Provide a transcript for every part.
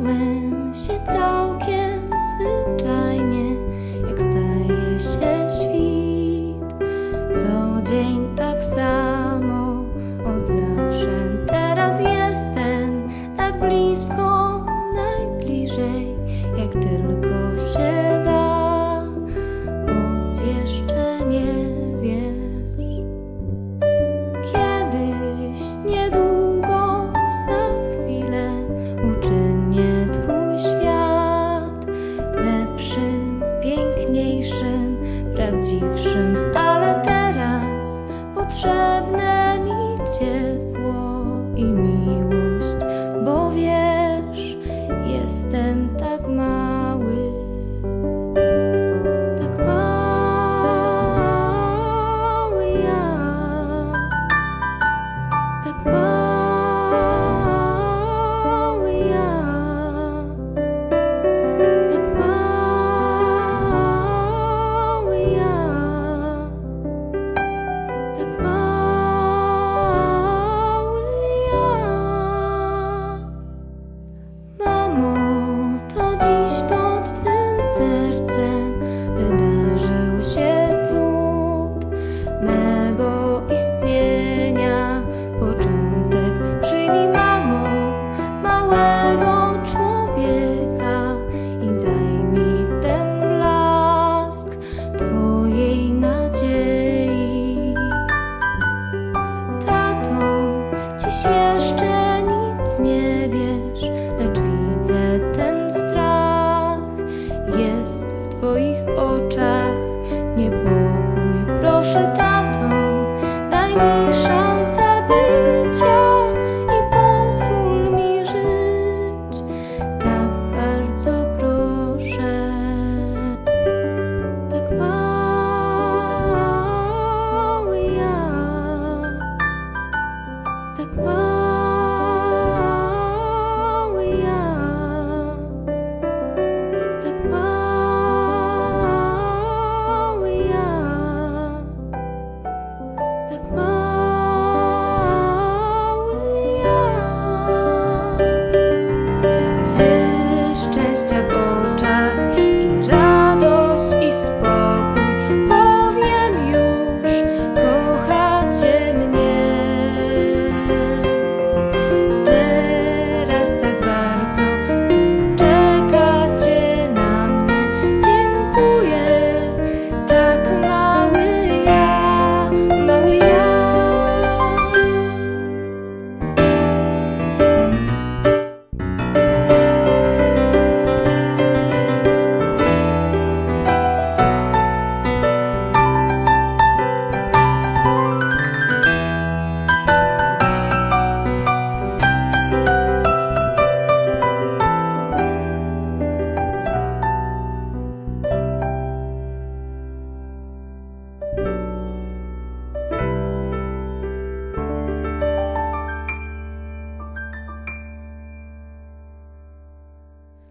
stałem się całkiem zwyczajnie, jak staje się świt. Co dzień tak samo, od zawsze teraz jestem tak blisko, najbliżej, jak tylko. Prawdziwszym, ale teraz potrzebne mi ciepło nie wiesz, lecz widzę ten strach. Jest w Twoich oczach niepokój. Proszę, tato, daj mi szansę.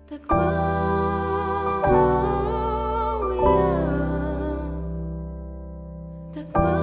Так мало я, так мало.